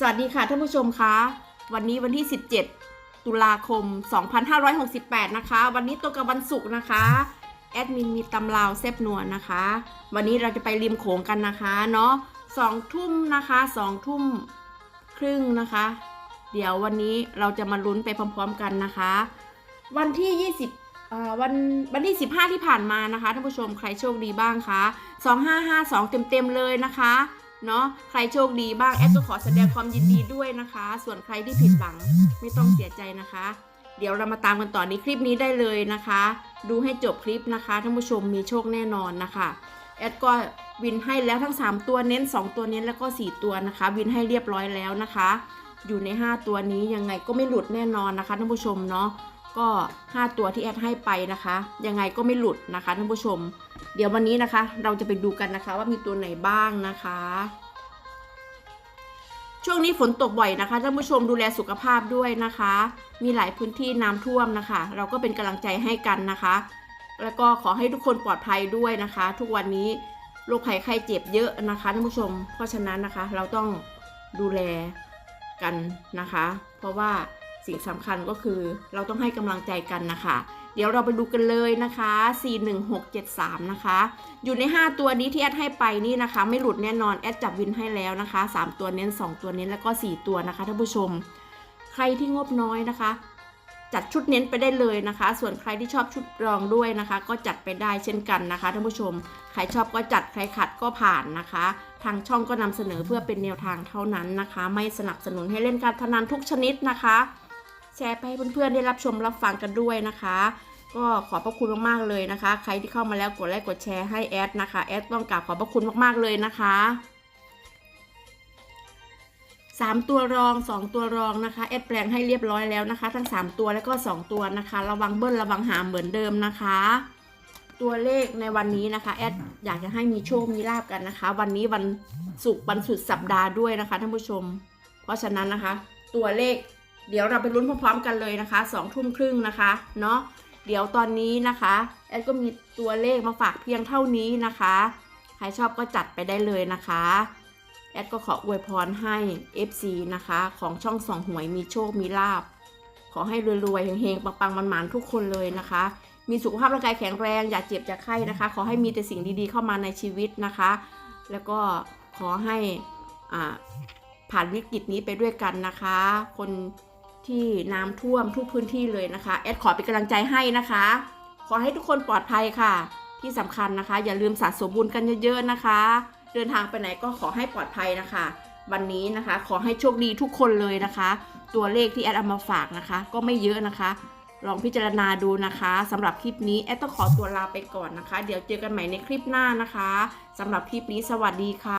สวัสดีค่ะท่านผู้ชมคะวันนี้วันที่ 17 ตุลาคม 2568 นะคะ วันนี้ตรงกับวันศุกร์นะคะ แอดมินมีตำราวเซฟนวลนะคะ วันนี้เราจะไปริมโขงกันนะคะเนาะสองทุ่มนะคะสองทุ่มครึ่งนะคะ เดี๋ยววันนี้เราจะมาลุ้นไปพร้อมๆกันนะคะ วันที่ 20วันวันที่ 15 ที่ผ่านมานะคะท่านผู้ชมใครโชคดีบ้างคะ 2552 เต็มๆเลยนะคะ เนาะใครโชคดีบ้างแอดก็ขอแสดงความยินดีด้วยนะคะ ส่วนใครที่ผิดหวังไม่ต้องเสียใจนะคะ เดี๋ยวเรามาตามกันต่อในคลิปนี้ได้เลยนะคะ ดูให้จบคลิปนะคะท่านผู้ชมมีโชคแน่นอนนะคะแอดก็วินให้แล้วทั้ง 3 ตัวเน้น 2 ตัวเน้นแล้วก็ 4 ตัวนะคะ วินให้เรียบร้อยแล้วนะคะ อยู่ใน 5 ตัวนี้ยังไงก็ไม่หลุดแน่นอนนะคะท่านผู้ชมเนาะก็ 5 ตัวที่แอดให้ไปนะคะ ยังไงก็ไม่หลุดนะคะท่านผู้ชม เดี๋ยววันนี้นะคะ เราจะไปดูกันนะคะว่ามีตัวไหนบ้างนะคะ ช่วงนี้ฝนตกบ่อยนะคะท่านผู้ชมดูแลสุขภาพด้วยนะคะ มีหลายพื้นที่น้ำท่วมนะคะ เราก็เป็นกำลังใจให้กันนะคะ แล้วก็ขอให้ทุกคนปลอดภัยด้วยนะคะ ทุกวันนี้โรคภัยไข้เจ็บเยอะนะคะท่านผู้ชม เพราะฉะนั้นนะคะ เราต้องดูแลกันนะคะ เพราะว่าสิ่งสำคัญก็คือเราต้องให้กำลังใจกันนะคะ เดี๋ยวเราไปดูกันเลยนะคะ 41673 นะคะ อยู่ใน 5 ตัวนี้ที่แอดให้ไปนี่นะคะ ไม่หลุดแน่นอน แอดจับวินให้แล้วนะคะ 3 ตัวเน้น 2 ตัวเน้นแล้วก็ 4 ตัวนะคะท่านผู้ชม ใครที่งบน้อยนะคะ จัดชุดเน้นไปได้เลยนะคะ ส่วนใครที่ชอบชุดรองด้วยนะคะ ก็จัดไปได้เช่นกันนะคะท่านผู้ชม ใครชอบก็จัดใครขัดก็ผ่านนะคะ ทางช่องก็นำเสนอเพื่อเป็นแนวทางเท่านั้นนะคะ ไม่สนับสนุนให้เล่นการพนันทุกชนิดนะคะ แชร์ไปให้เพื่อนๆได้รับชมรับฟังกันด้วยนะคะ ก็ขอบพระคุณมากๆเลยนะคะ ใครที่เข้ามาแล้วกดไลค์กดแชร์ให้แอดนะคะแอดต้องกราบขอบพระคุณมากๆเลยนะคะสามตัวรองสองตัวรองนะคะแอดแปลงให้เรียบร้อยแล้วนะคะ ทั้งสามตัวแล้วก็สองตัวนะคะ ระวังเบิ้ลระวังหามเหมือนเดิมนะคะ ตัวเลขในวันนี้นะคะแอดอยากจะให้มีโชคมีลาบกันนะคะ วันนี้วันศุกร์วันสุดสัปดาห์ด้วยนะคะท่านผู้ชม เพราะฉะนั้นนะคะ ตัวเลขเดี๋ยวเราไปลุ้นพร้อมๆกันเลยนะคะสองทุ่มครึ่งนะคะเนาะ เดี๋ยวตอนนี้นะคะแอดก็มีตัวเลขมาฝากเพียงเท่านี้นะคะ ใครชอบก็จัดไปได้เลยนะคะแอดก็ขออวยพรให้ FC นะคะ ของช่องสองหวยมีโชคมีลาบ ขอให้รวยๆเฮงๆปังๆมันๆทุกคนเลยนะคะ มีสุขภาพร่างกายแข็งแรงอย่าเจ็บอย่าไข้นะคะ ขอให้มีแต่สิ่งดีๆเข้ามาในชีวิตนะคะ แล้วก็ขอให้อ่าผ่านวิกฤตนี้ไปด้วยกันนะคะ คน ที่น้ำท่วมทุกพื้นที่เลยนะคะ แอดขอเป็นกำลังใจให้นะคะ ขอให้ทุกคนปลอดภัยค่ะ ที่สำคัญนะคะ อย่าลืมสะสมบุญกันเยอะๆนะคะ เดินทางไปไหนก็ขอให้ปลอดภัยนะคะ วันนี้นะคะ ขอให้โชคดีทุกคนเลยนะคะ ตัวเลขที่แอดเอามาฝากนะคะ ก็ไม่เยอะนะคะ ลองพิจารณาดูนะคะสำหรับคลิปนี้แอดต้องขอตัวลาไปก่อนนะคะ เดี๋ยวเจอกันใหม่ในคลิปหน้านะคะสำหรับคลิปนี้สวัสดีค่ะ